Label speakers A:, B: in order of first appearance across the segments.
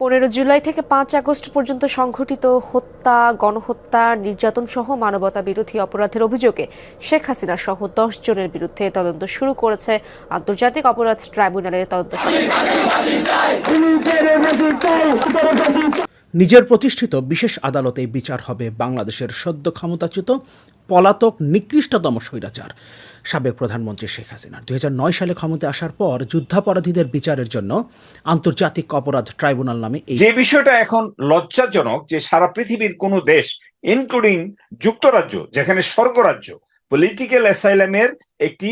A: পনেরো জুলাই থেকে পাঁচ আগস্ট পর্যন্ত সংঘটিত হত্যা গণহত্যা নির্যাতন সহ মানবতা বিরোধী অপরাধের অভিযোগে শেখ হাসিনা সহ দশ জনের বিরুদ্ধে তদন্ত শুরু করেছে আন্তর্জাতিক অপরাধ ট্রাইব্যুনালের তদন্ত
B: নিজের প্রতিষ্ঠিত বিশেষ আদালতে বিচার হবে বাংলাদেশের সদ্য ক্ষমতাচ্যুত পলাতক নিকৃষ্টতম স্বৈরাচার সাবেক প্রধানমন্ত্রী শেখ হাসিনা দুই নয় সালে ক্ষমতা আসার পর যুদ্ধাপরাধীদের বিচারের জন্য আন্তর্জাতিক অপরাধ ট্রাইব্যুনাল নামে
C: যে বিষয়টা এখন লজ্জাজনক যে সারা পৃথিবীর কোনো দেশ ইনক্লুডিং যুক্তরাজ্য যেখানে স্বর্গরাজ্য পলিটিক্যাল অ্যাসাইলামের একটি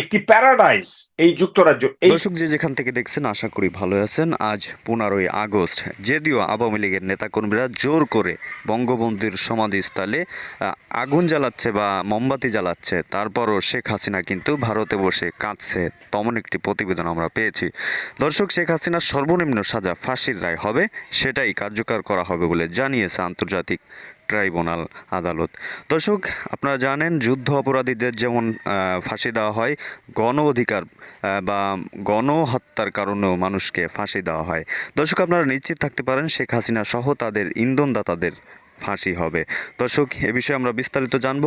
C: একটি প্যারাডাইজ এই যুক্তরাজ্য
D: দর্শক যে যেখান থেকে দেখছেন আশা করি ভালো আছেন আজ পনেরোই আগস্ট যদিও আওয়ামী লীগের নেতাকর্মীরা জোর করে বঙ্গবন্ধুর সমাধিস্থলে আগুন জ্বালাচ্ছে বা মোমবাতি জ্বালাচ্ছে তারপরও শেখ হাসিনা কিন্তু ভারতে বসে কাঁদছে তেমন একটি প্রতিবেদন আমরা পেয়েছি দর্শক শেখ হাসিনার সর্বনিম্ন সাজা ফাঁসির রায় হবে সেটাই কার্যকর করা হবে বলে জানিয়েছে আন্তর্জাতিক ট্রাইব্যুনাল আদালত দর্শক আপনারা জানেন যুদ্ধ অপরাধীদের যেমন ফাঁসি দেওয়া হয় গণ অধিকার বা গণহত্যার কারণেও মানুষকে ফাঁসি দেওয়া হয় দর্শক আপনারা নিশ্চিত থাকতে পারেন শেখ হাসিনা সহ তাদের ইন্ধনদাতাদের ফাঁসি হবে দর্শক এ বিষয়ে আমরা বিস্তারিত জানব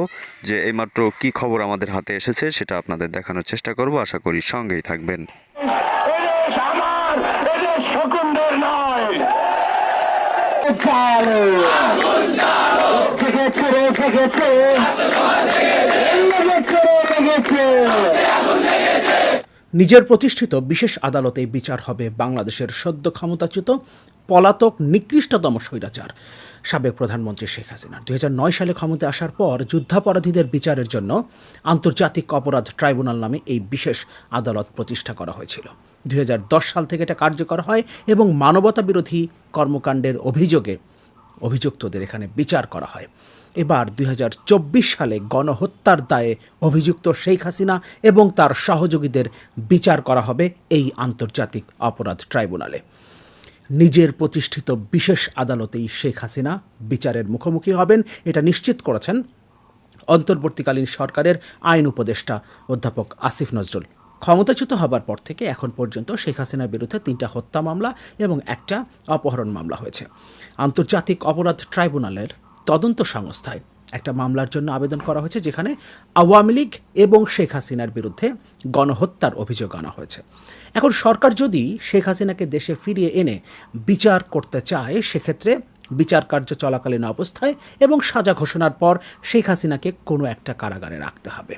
D: যে এইমাত্র কি খবর আমাদের হাতে এসেছে সেটা আপনাদের দেখানোর চেষ্টা করব আশা করি সঙ্গেই থাকবেন
B: নয় নিজের প্রতিষ্ঠিত বিশেষ আদালতে বিচার হবে বাংলাদেশের সদ্য ক্ষমতাচ্যুত পলাতক নিকৃষ্টতম স্বৈরাচার সাবেক প্রধানমন্ত্রী শেখ হাসিনা দুই সালে ক্ষমতায় আসার পর যুদ্ধাপরাধীদের বিচারের জন্য আন্তর্জাতিক অপরাধ ট্রাইব্যুনাল নামে এই বিশেষ আদালত প্রতিষ্ঠা করা হয়েছিল দুই সাল থেকে এটা কার্যকর হয় এবং মানবতা বিরোধী কর্মকাণ্ডের অভিযোগে অভিযুক্তদের এখানে বিচার করা হয় এবার দুই সালে গণহত্যার দায়ে অভিযুক্ত শেখ হাসিনা এবং তার সহযোগীদের বিচার করা হবে এই আন্তর্জাতিক অপরাধ ট্রাইব্যুনালে নিজের প্রতিষ্ঠিত বিশেষ আদালতেই শেখ হাসিনা বিচারের মুখোমুখি হবেন এটা নিশ্চিত করেছেন অন্তর্বর্তীকালীন সরকারের আইন উপদেষ্টা অধ্যাপক আসিফ নজরুল ক্ষমতাচ্যুত হবার পর থেকে এখন পর্যন্ত শেখ হাসিনার বিরুদ্ধে তিনটা হত্যা মামলা এবং একটা অপহরণ মামলা হয়েছে আন্তর্জাতিক অপরাধ ট্রাইব্যুনালের তদন্ত সংস্থায় একটা মামলার জন্য আবেদন করা হয়েছে যেখানে আওয়ামী লীগ এবং শেখ হাসিনার বিরুদ্ধে গণহত্যার অভিযোগ আনা হয়েছে এখন সরকার যদি শেখ হাসিনাকে দেশে ফিরিয়ে এনে বিচার করতে চায় সেক্ষেত্রে বিচার কার্য চলাকালীন অবস্থায় এবং সাজা ঘোষণার পর শেখ হাসিনাকে কোনো একটা কারাগারে রাখতে হবে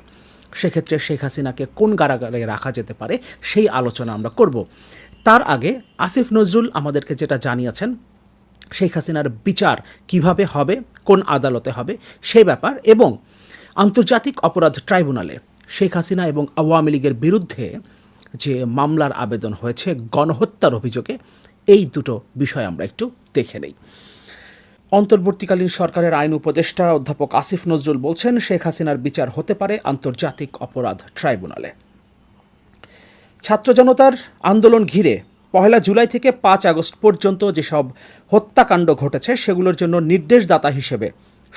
B: সেক্ষেত্রে শেখ হাসিনাকে কোন কারাগারে রাখা যেতে পারে সেই আলোচনা আমরা করব তার আগে আসিফ নজরুল আমাদেরকে যেটা জানিয়েছেন শেখ হাসিনার বিচার কিভাবে হবে কোন আদালতে হবে সে ব্যাপার এবং আন্তর্জাতিক অপরাধ ট্রাইব্যুনালে শেখ হাসিনা এবং আওয়ামী লীগের বিরুদ্ধে যে মামলার আবেদন হয়েছে গণহত্যার অভিযোগে এই দুটো বিষয় আমরা একটু দেখে নেই অন্তর্বর্তীকালীন সরকারের আইন উপদেষ্টা অধ্যাপক আসিফ নজরুল বলছেন শেখ হাসিনার বিচার হতে পারে আন্তর্জাতিক অপরাধ ট্রাইব্যুনালে ছাত্র জনতার আন্দোলন ঘিরে পহেলা জুলাই থেকে পাঁচ আগস্ট পর্যন্ত যেসব হত্যাকাণ্ড ঘটেছে সেগুলোর জন্য নির্দেশদাতা হিসেবে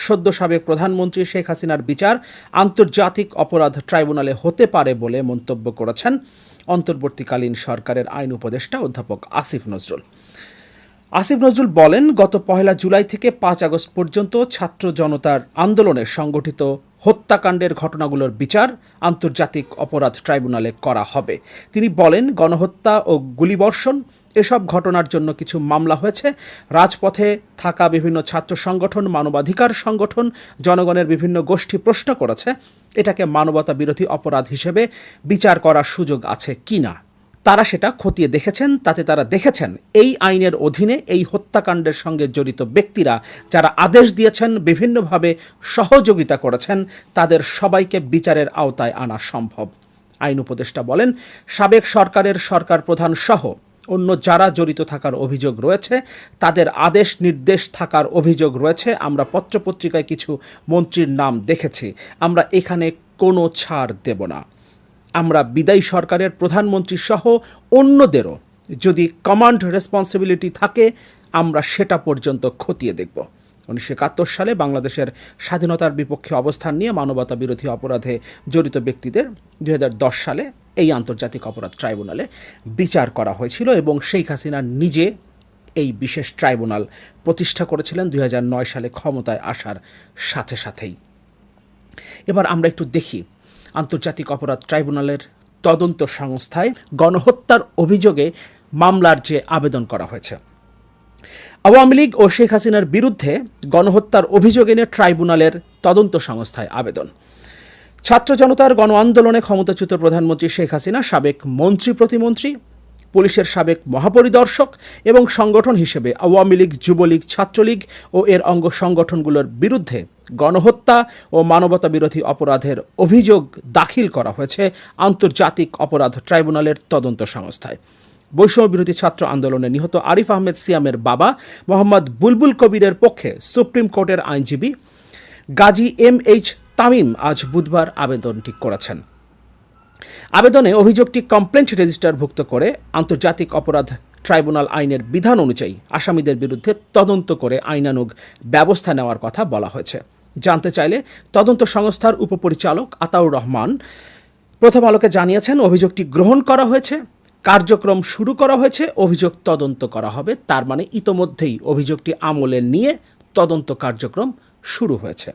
B: সদ্য সাবেক প্রধানমন্ত্রী শেখ হাসিনার বিচার আন্তর্জাতিক অপরাধ ট্রাইব্যুনালে হতে পারে বলে মন্তব্য করেছেন অন্তর্বর্তীকালীন সরকারের আইন উপদেষ্টা অধ্যাপক আসিফ নজরুল আসিফ নজরুল বলেন গত পহেলা জুলাই থেকে পাঁচ আগস্ট পর্যন্ত ছাত্র জনতার আন্দোলনে সংগঠিত হত্যাকাণ্ডের ঘটনাগুলোর বিচার আন্তর্জাতিক অপরাধ ট্রাইব্যুনালে করা হবে তিনি বলেন গণহত্যা ও গুলিবর্ষণ এসব ঘটনার জন্য কিছু মামলা হয়েছে রাজপথে থাকা বিভিন্ন ছাত্র সংগঠন মানবাধিকার সংগঠন জনগণের বিভিন্ন গোষ্ঠী প্রশ্ন করেছে এটাকে মানবতা বিরোধী অপরাধ হিসেবে বিচার করার সুযোগ আছে কি না তারা সেটা খতিয়ে দেখেছেন তাতে তারা দেখেছেন এই আইনের অধীনে এই হত্যাকাণ্ডের সঙ্গে জড়িত ব্যক্তিরা যারা আদেশ দিয়েছেন বিভিন্নভাবে সহযোগিতা করেছেন তাদের সবাইকে বিচারের আওতায় আনা সম্ভব আইন উপদেষ্টা বলেন সাবেক সরকারের সরকার প্রধান সহ অন্য যারা জড়িত থাকার অভিযোগ রয়েছে তাদের আদেশ নির্দেশ থাকার অভিযোগ রয়েছে আমরা পত্রপত্রিকায় কিছু মন্ত্রীর নাম দেখেছি আমরা এখানে কোনো ছাড় দেব না আমরা বিদায়ী সরকারের প্রধানমন্ত্রী সহ অন্যদেরও যদি কমান্ড রেসপন্সিবিলিটি থাকে আমরা সেটা পর্যন্ত খতিয়ে দেখব উনিশশো একাত্তর সালে বাংলাদেশের স্বাধীনতার বিপক্ষে অবস্থান নিয়ে মানবতা বিরোধী অপরাধে জড়িত ব্যক্তিদের দু সালে এই আন্তর্জাতিক অপরাধ ট্রাইব্যুনালে বিচার করা হয়েছিল এবং শেখ হাসিনা নিজে এই বিশেষ ট্রাইব্যুনাল প্রতিষ্ঠা করেছিলেন দুই সালে ক্ষমতায় আসার সাথে সাথেই এবার আমরা একটু দেখি আন্তর্জাতিক অপরাধ ট্রাইব্যুনালের তদন্ত সংস্থায় গণহত্যার অভিযোগে মামলার যে আবেদন করা হয়েছে আওয়ামী লীগ ও শেখ হাসিনার বিরুদ্ধে গণহত্যার অভিযোগ এনে ট্রাইব্যুনালের তদন্ত সংস্থায় আবেদন ছাত্র জনতার গণ আন্দোলনে ক্ষমতাচ্যুত প্রধানমন্ত্রী শেখ হাসিনা সাবেক মন্ত্রী প্রতিমন্ত্রী পুলিশের সাবেক মহাপরিদর্শক এবং সংগঠন হিসেবে আওয়ামী লীগ যুবলীগ ছাত্রলীগ ও এর অঙ্গ সংগঠনগুলোর বিরুদ্ধে গণহত্যা ও মানবতা বিরোধী অপরাধের অভিযোগ দাখিল করা হয়েছে আন্তর্জাতিক অপরাধ ট্রাইব্যুনালের তদন্ত সংস্থায় বৈষম্য বিরোধী ছাত্র আন্দোলনে নিহত আরিফ আহমেদ সিয়ামের বাবা মোহাম্মদ বুলবুল কবিরের পক্ষে সুপ্রিম কোর্টের আইনজীবী গাজী এম এইচ তামিম আজ বুধবার আবেদনটি করেছেন আবেদনে অভিযোগটি কমপ্লেন্ট রেজিস্টারভুক্ত করে আন্তর্জাতিক অপরাধ ট্রাইব্যুনাল আইনের বিধান অনুযায়ী আসামিদের বিরুদ্ধে তদন্ত করে আইনানুগ ব্যবস্থা নেওয়ার কথা বলা হয়েছে জানতে চাইলে তদন্ত সংস্থার উপপরিচালক আতাউর রহমান প্রথম আলোকে জানিয়েছেন অভিযোগটি গ্রহণ করা হয়েছে কার্যক্রম শুরু করা হয়েছে অভিযোগ তদন্ত করা হবে তার মানে ইতোমধ্যেই অভিযোগটি আমলে নিয়ে তদন্ত কার্যক্রম শুরু হয়েছে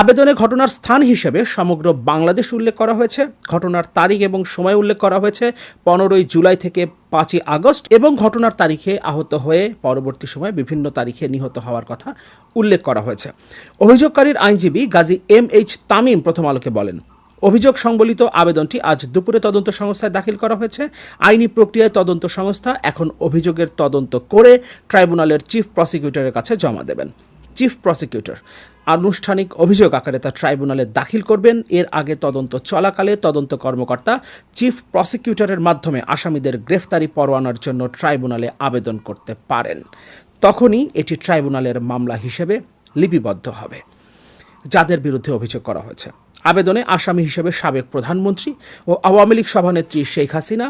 B: আবেদনে ঘটনার স্থান হিসেবে সমগ্র বাংলাদেশ উল্লেখ করা হয়েছে ঘটনার তারিখ এবং সময় উল্লেখ করা হয়েছে পনেরোই জুলাই থেকে পাঁচই আগস্ট এবং ঘটনার তারিখে আহত হয়ে পরবর্তী সময়ে বিভিন্ন তারিখে নিহত হওয়ার কথা উল্লেখ করা হয়েছে অভিযোগকারীর আইনজীবী গাজী এম এইচ তামিম প্রথম আলোকে বলেন অভিযোগ সংবলিত আবেদনটি আজ দুপুরে তদন্ত সংস্থায় দাখিল করা হয়েছে আইনি প্রক্রিয়ায় তদন্ত সংস্থা এখন অভিযোগের তদন্ত করে ট্রাইব্যুনালের চিফ প্রসিকিউটরের কাছে জমা দেবেন চিফ প্রসিকিউটর আনুষ্ঠানিক অভিযোগ আকারে তা ট্রাইব্যুনালে দাখিল করবেন এর আগে তদন্ত চলাকালে তদন্ত কর্মকর্তা চিফ প্রসিকিউটরের মাধ্যমে আসামিদের গ্রেফতারি পরোয়ানার জন্য ট্রাইব্যুনালে আবেদন করতে পারেন তখনই এটি ট্রাইব্যুনালের মামলা হিসেবে লিপিবদ্ধ হবে যাদের বিরুদ্ধে অভিযোগ করা হয়েছে আবেদনে আসামি হিসেবে সাবেক প্রধানমন্ত্রী ও আওয়ামী লীগ সভানেত্রী শেখ হাসিনা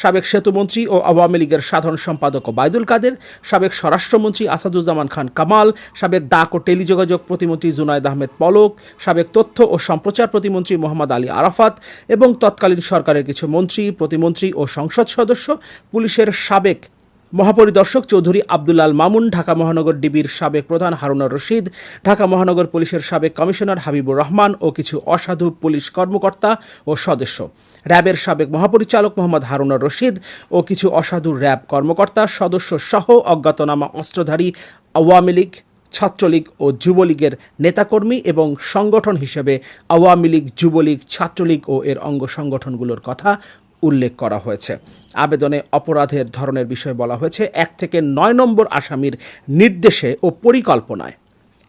B: সাবেক সেতুমন্ত্রী ও আওয়ামী লীগের সাধারণ সম্পাদক বাইদুল কাদের সাবেক স্বরাষ্ট্রমন্ত্রী আসাদুজ্জামান খান কামাল সাবেক ডাক ও টেলিযোগাযোগ প্রতিমন্ত্রী জুনায়দ আহমেদ পলক সাবেক তথ্য ও সম্প্রচার প্রতিমন্ত্রী মোহাম্মদ আলী আরাফাত এবং তৎকালীন সরকারের কিছু মন্ত্রী প্রতিমন্ত্রী ও সংসদ সদস্য পুলিশের সাবেক মহাপরিদর্শক চৌধুরী আবদুল্লাল মামুন ঢাকা মহানগর ডিবির সাবেক প্রধান হারুনা রশিদ ঢাকা মহানগর পুলিশের সাবেক কমিশনার হাবিবুর রহমান ও কিছু অসাধু পুলিশ কর্মকর্তা ও সদস্য র্যাবের সাবেক মহাপরিচালক মোহাম্মদ হারুনা রশিদ ও কিছু অসাধু র্যাব কর্মকর্তা সদস্য সহ অজ্ঞাতনামা অস্ত্রধারী আওয়ামী লীগ ছাত্রলীগ ও যুবলীগের নেতাকর্মী এবং সংগঠন হিসেবে আওয়ামী লীগ যুবলীগ ছাত্রলীগ ও এর অঙ্গ সংগঠনগুলোর কথা উল্লেখ করা হয়েছে আবেদনে অপরাধের ধরনের বিষয়ে বলা হয়েছে এক থেকে নয় নম্বর আসামির নির্দেশে ও পরিকল্পনায়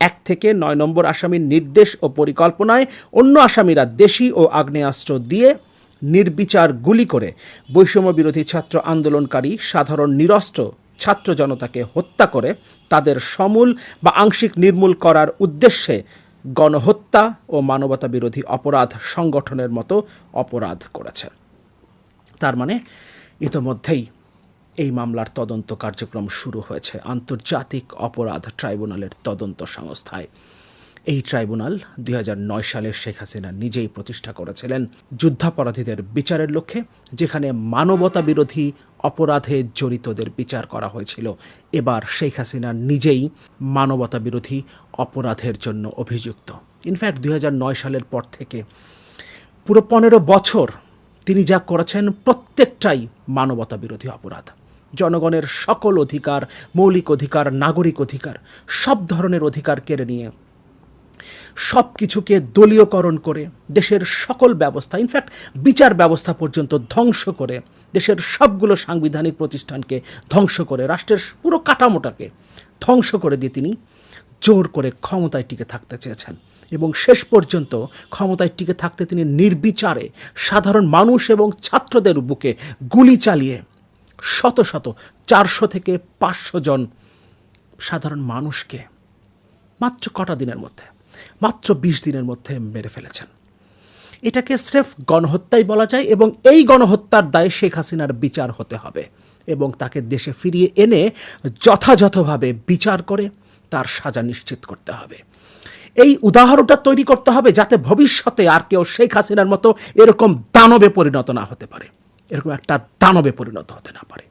B: এক থেকে নয় নম্বর আসামির নির্দেশ ও পরিকল্পনায় অন্য আসামিরা দেশি ও আগ্নেয়াস্ত্র দিয়ে নির্বিচার গুলি করে বৈষম্য বিরোধী ছাত্র আন্দোলনকারী সাধারণ নিরস্ত্র ছাত্র জনতাকে হত্যা করে তাদের সমূল বা আংশিক নির্মূল করার উদ্দেশ্যে গণহত্যা ও মানবতা বিরোধী অপরাধ সংগঠনের মতো অপরাধ করেছে তার মানে ইতোমধ্যেই এই মামলার তদন্ত কার্যক্রম শুরু হয়েছে আন্তর্জাতিক অপরাধ ট্রাইব্যুনালের তদন্ত সংস্থায় এই ট্রাইব্যুনাল দুই সালে শেখ হাসিনা নিজেই প্রতিষ্ঠা করেছিলেন যুদ্ধাপরাধীদের বিচারের লক্ষ্যে যেখানে মানবতা বিরোধী অপরাধে জড়িতদের বিচার করা হয়েছিল এবার শেখ হাসিনা নিজেই মানবতা বিরোধী অপরাধের জন্য অভিযুক্ত ইনফ্যাক্ট দুই সালের পর থেকে পুরো পনেরো বছর তিনি যা করেছেন প্রত্যেকটাই মানবতা বিরোধী অপরাধ জনগণের সকল অধিকার মৌলিক অধিকার নাগরিক অধিকার সব ধরনের অধিকার কেড়ে নিয়ে সব কিছুকে দলীয়করণ করে দেশের সকল ব্যবস্থা ইনফ্যাক্ট বিচার ব্যবস্থা পর্যন্ত ধ্বংস করে দেশের সবগুলো সাংবিধানিক প্রতিষ্ঠানকে ধ্বংস করে রাষ্ট্রের পুরো কাঠামোটাকে ধ্বংস করে দিয়ে তিনি জোর করে ক্ষমতায় টিকে থাকতে চেয়েছেন এবং শেষ পর্যন্ত ক্ষমতায় টিকে থাকতে তিনি নির্বিচারে সাধারণ মানুষ এবং ছাত্রদের বুকে গুলি চালিয়ে শত শত চারশো থেকে পাঁচশো জন সাধারণ মানুষকে মাত্র কটা দিনের মধ্যে মাত্র বিশ দিনের মধ্যে মেরে ফেলেছেন এটাকে স্রেফ গণহত্যাই বলা যায় এবং এই গণহত্যার দায়ে শেখ হাসিনার বিচার হতে হবে এবং তাকে দেশে ফিরিয়ে এনে যথাযথভাবে বিচার করে তার সাজা নিশ্চিত করতে হবে এই উদাহরণটা তৈরি করতে হবে যাতে ভবিষ্যতে আর কেউ শেখ হাসিনার মতো এরকম দানবে পরিণত না হতে পারে এরকম একটা দানবে পরিণত হতে না পারে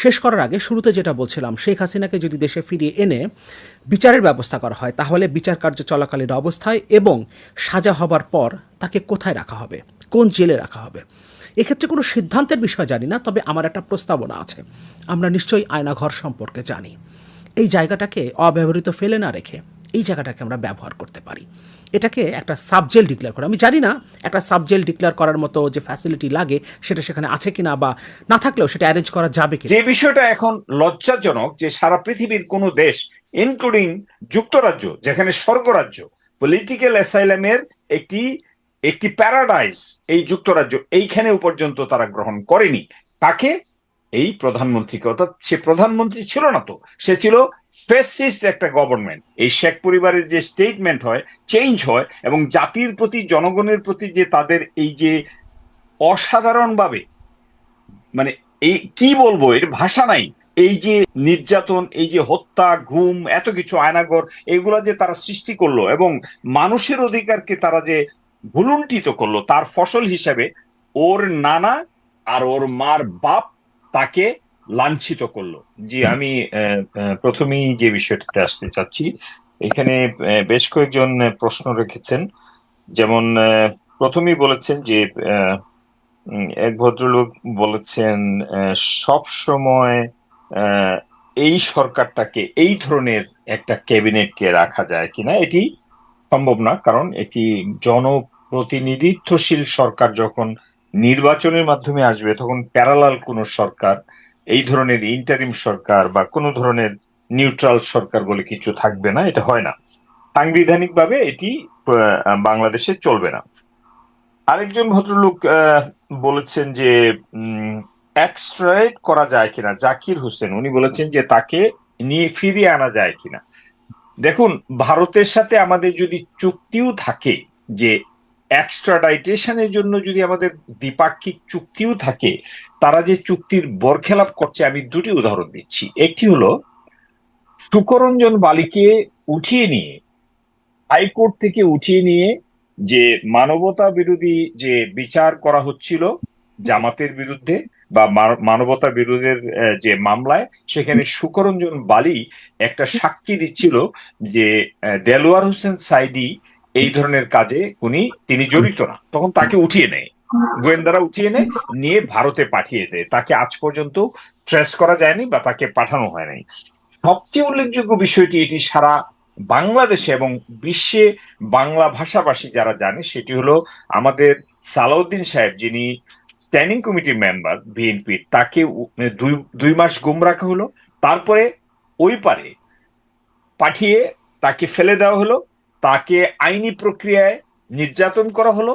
B: শেষ করার আগে শুরুতে যেটা বলছিলাম শেখ হাসিনাকে যদি দেশে ফিরিয়ে এনে বিচারের ব্যবস্থা করা হয় তাহলে বিচার কার্য চলাকালীন অবস্থায় এবং সাজা হবার পর তাকে কোথায় রাখা হবে কোন জেলে রাখা হবে এক্ষেত্রে কোনো সিদ্ধান্তের বিষয় জানি না তবে আমার একটা প্রস্তাবনা আছে আমরা নিশ্চয়ই আয়নাঘর সম্পর্কে জানি এই জায়গাটাকে অব্যবহৃত ফেলে না রেখে এই জায়গাটাকে আমরা ব্যবহার করতে পারি এটাকে একটা সাবজেল ডিক্লেয়ার করা আমি জানি না একটা সাবজেল ডিক্লেয়ার করার মতো যে ফ্যাসিলিটি লাগে সেটা সেখানে আছে কিনা বা না থাকলেও সেটা অ্যারেঞ্জ করা যাবে
C: কি যে বিষয়টা এখন লজ্জাজনক যে সারা পৃথিবীর কোনো দেশ ইনক্লুডিং যুক্তরাজ্য যেখানে স্বর্গরাজ্য পলিটিক্যাল অ্যাসাইলামের একটি একটি প্যারাডাইজ এই যুক্তরাজ্য এইখানেও পর্যন্ত তারা গ্রহণ করেনি তাকে এই প্রধানমন্ত্রীকে অর্থাৎ সে প্রধানমন্ত্রী ছিল না তো সে ছিল ফেসিস্ট একটা গভর্নমেন্ট এই শেখ পরিবারের যে স্টেটমেন্ট হয় চেঞ্জ হয় এবং জাতির প্রতি জনগণের প্রতি যে তাদের এই যে অসাধারণভাবে মানে এই কি বলবো এর ভাষা নাই এই যে নির্যাতন এই যে হত্যা ঘুম এত কিছু আয়নাগর এগুলো যে তারা সৃষ্টি করলো এবং মানুষের অধিকারকে তারা যে ভুলুন্টিত করলো তার ফসল হিসাবে ওর নানা আর ওর মার বাপ তাকে লাঞ্ছিত করলো জি আমি প্রথমেই যে বিষয়টিতে আসতে চাচ্ছি এখানে বেশ কয়েকজন প্রশ্ন রেখেছেন যেমন প্রথমেই বলেছেন যে এক ভদ্রলোক বলেছেন সব সময় এই সরকারটাকে এই ধরনের একটা ক্যাবিনেটকে রাখা যায় কিনা এটি সম্ভব না কারণ এটি জনপ্রতিনিধিত্বশীল সরকার যখন নির্বাচনের মাধ্যমে আসবে তখন প্যারালাল কোন সরকার এই ধরনের ইন্টারিম সরকার বা কোনো ধরনের নিউট্রাল সরকার বলে কিছু থাকবে না এটা হয় না সাংবিধানিকভাবে এটি বাংলাদেশে চলবে না আরেকজন ভদ্রলোক বলেছেন যে এক্সট্রাইট করা যায় কিনা জাকির হোসেন উনি বলেছেন যে তাকে নিয়ে ফিরিয়ে আনা যায় কিনা দেখুন ভারতের সাথে আমাদের যদি চুক্তিও থাকে যে এক্সট্রাডাইটেশনের জন্য যদি আমাদের দ্বিপাক্ষিক চুক্তিও থাকে তারা যে চুক্তির বরখেলাপ করছে আমি দুটি উদাহরণ দিচ্ছি একটি হলো সুকরঞ্জন বালিকে উঠিয়ে নিয়ে হাইকোর্ট থেকে উঠিয়ে নিয়ে যে মানবতা বিরোধী যে বিচার করা হচ্ছিল জামাতের বিরুদ্ধে বা মানবতা বিরোধের যে মামলায় সেখানে সুকরঞ্জন বালি একটা সাক্ষী দিচ্ছিল যে দেলোয়ার হোসেন সাইদি এই ধরনের কাজে উনি তিনি জড়িত না তখন তাকে উঠিয়ে নেয় গোয়েন্দারা উঠিয়ে নেয় নিয়ে ভারতে পাঠিয়ে দেয় তাকে আজ পর্যন্ত ট্রেস করা যায়নি বা তাকে পাঠানো হয় নাই সবচেয়ে উল্লেখযোগ্য বিষয়টি এটি সারা বাংলাদেশে এবং বিশ্বে বাংলা ভাষাভাষী যারা জানে সেটি হলো আমাদের সালাউদ্দিন সাহেব যিনি স্ট্যান্ডিং কমিটির মেম্বার বিএনপি তাকে মানে দুই দুই মাস গুম রাখা হলো তারপরে ওই পারে পাঠিয়ে তাকে ফেলে দেওয়া হলো তাকে আইনি প্রক্রিয়ায় নির্যাতন করা হলো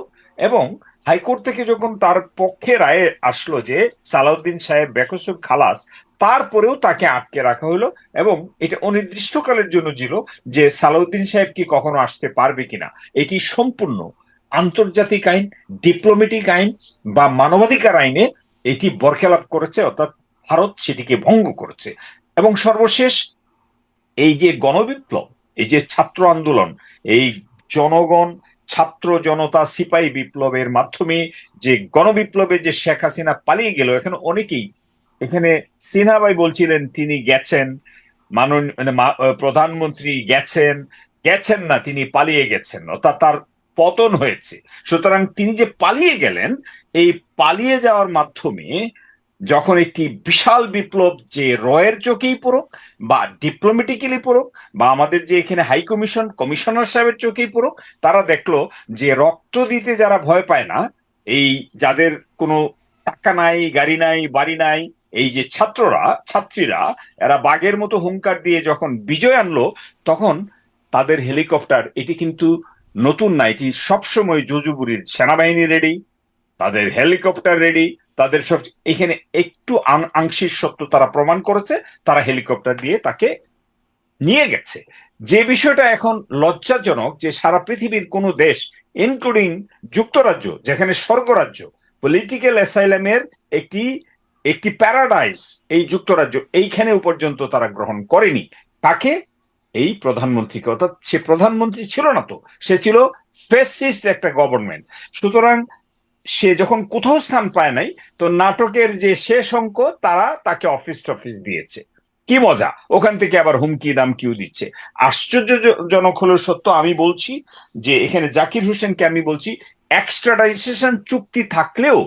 C: এবং হাইকোর্ট থেকে যখন তার পক্ষে রায়ে আসলো যে সালাউদ্দিন সাহেব বেকসুর খালাস তারপরেও তাকে আটকে রাখা হলো এবং এটা অনির্দিষ্টকালের জন্য ছিল যে সালাউদ্দিন সাহেব কি কখনো আসতে পারবে কিনা এটি সম্পূর্ণ আন্তর্জাতিক আইন ডিপ্লোমেটিক আইন বা মানবাধিকার আইনে এটি বরখেলাপ করেছে অর্থাৎ ভারত সেটিকে ভঙ্গ করেছে এবং সর্বশেষ এই যে গণবিপ্লব এই যে ছাত্র আন্দোলন এই জনগণ ছাত্র জনতা সিপাহী বিপ্লবের মাধ্যমে যে গণবিপ্লবে যে শেখ হাসিনা পালিয়ে গেল এখানে অনেকেই এখানে সিনহা ভাই বলছিলেন তিনি গেছেন মানন মানে প্রধানমন্ত্রী গেছেন গেছেন না তিনি পালিয়ে গেছেন অর্থাৎ তার পতন হয়েছে সুতরাং তিনি যে পালিয়ে গেলেন এই পালিয়ে যাওয়ার মাধ্যমে যখন একটি বিশাল বিপ্লব যে রয়ের চোখেই পড়ুক বা ডিপ্লোমেটিক্যালি পড়ুক বা আমাদের যে এখানে হাই কমিশন কমিশনার সাহেবের চোখেই পড়ুক তারা দেখলো যে রক্ত দিতে যারা ভয় পায় না এই যাদের কোনো টাকা নাই গাড়ি নাই বাড়ি নাই এই যে ছাত্ররা ছাত্রীরা এরা বাঘের মতো হুঙ্কার দিয়ে যখন বিজয় আনলো তখন তাদের হেলিকপ্টার এটি কিন্তু নতুন না এটি সবসময় জুজুবুরির সেনাবাহিনী রেডি তাদের হেলিকপ্টার রেডি তাদের সব এখানে একটু আংশিক সত্য তারা প্রমাণ করেছে তারা হেলিকপ্টার দিয়ে তাকে নিয়ে গেছে যে বিষয়টা এখন লজ্জাজনক যে সারা পৃথিবীর কোনো দেশ ইনক্লুডিং যুক্তরাজ্য যেখানে স্বর্গরাজ্য পলিটিক্যাল অ্যাসাইলামের একটি একটি প্যারাডাইস এই যুক্তরাজ্য এইখানে পর্যন্ত তারা গ্রহণ করেনি তাকে এই প্রধানমন্ত্রীকে অর্থাৎ সে প্রধানমন্ত্রী ছিল না তো সে ছিল ফেসিস্ট একটা গভর্নমেন্ট সুতরাং সে যখন কোথাও স্থান পায় নাই তো নাটকের যে শেষ অঙ্ক তারা তাকে অফিস টফিস দিয়েছে কি মজা ওখান থেকে আবার হুমকি দাম কিউ দিচ্ছে আশ্চর্যজনক হলো সত্য আমি বলছি যে এখানে জাকির হোসেনকে আমি বলছি এক্সট্রাডাইজেশন চুক্তি থাকলেও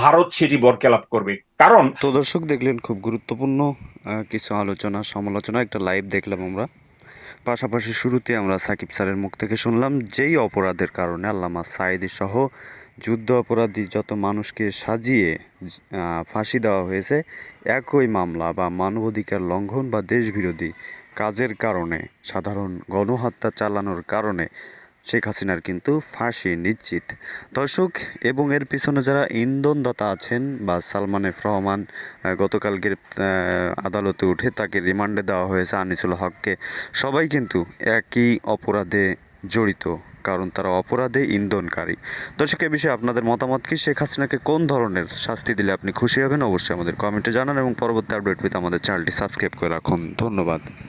C: ভারত সেটি বরকেলাপ করবে কারণ তো দর্শক দেখলেন খুব গুরুত্বপূর্ণ কিছু আলোচনা সমালোচনা একটা লাইভ দেখলাম আমরা পাশাপাশি শুরুতে আমরা সাকিব স্যারের মুখ থেকে শুনলাম যেই অপরাধের কারণে আল্লামা সাইদি সহ যুদ্ধ অপরাধী যত মানুষকে সাজিয়ে ফাঁসি দেওয়া হয়েছে একই মামলা বা মানবাধিকার লঙ্ঘন বা দেশবিরোধী কাজের কারণে সাধারণ গণহত্যা চালানোর কারণে শেখ হাসিনার কিন্তু ফাঁসি নিশ্চিত দর্শক এবং এর পিছনে যারা ইন্ধনদাতা আছেন বা সালমানে রহমান গতকাল আদালতে উঠে তাকে রিমান্ডে দেওয়া হয়েছে আনিসুল হককে সবাই কিন্তু একই অপরাধে জড়িত কারণ তারা অপরাধে ইন্ধনকারী দর্শক এ বিষয়ে আপনাদের মতামত কি শেখ হাসিনাকে কোন ধরনের শাস্তি দিলে আপনি খুশি হবেন অবশ্যই আমাদের কমেন্টে জানান এবং পরবর্তী আপডেট পেতে আমাদের চ্যানেলটি সাবস্ক্রাইব করে রাখুন ধন্যবাদ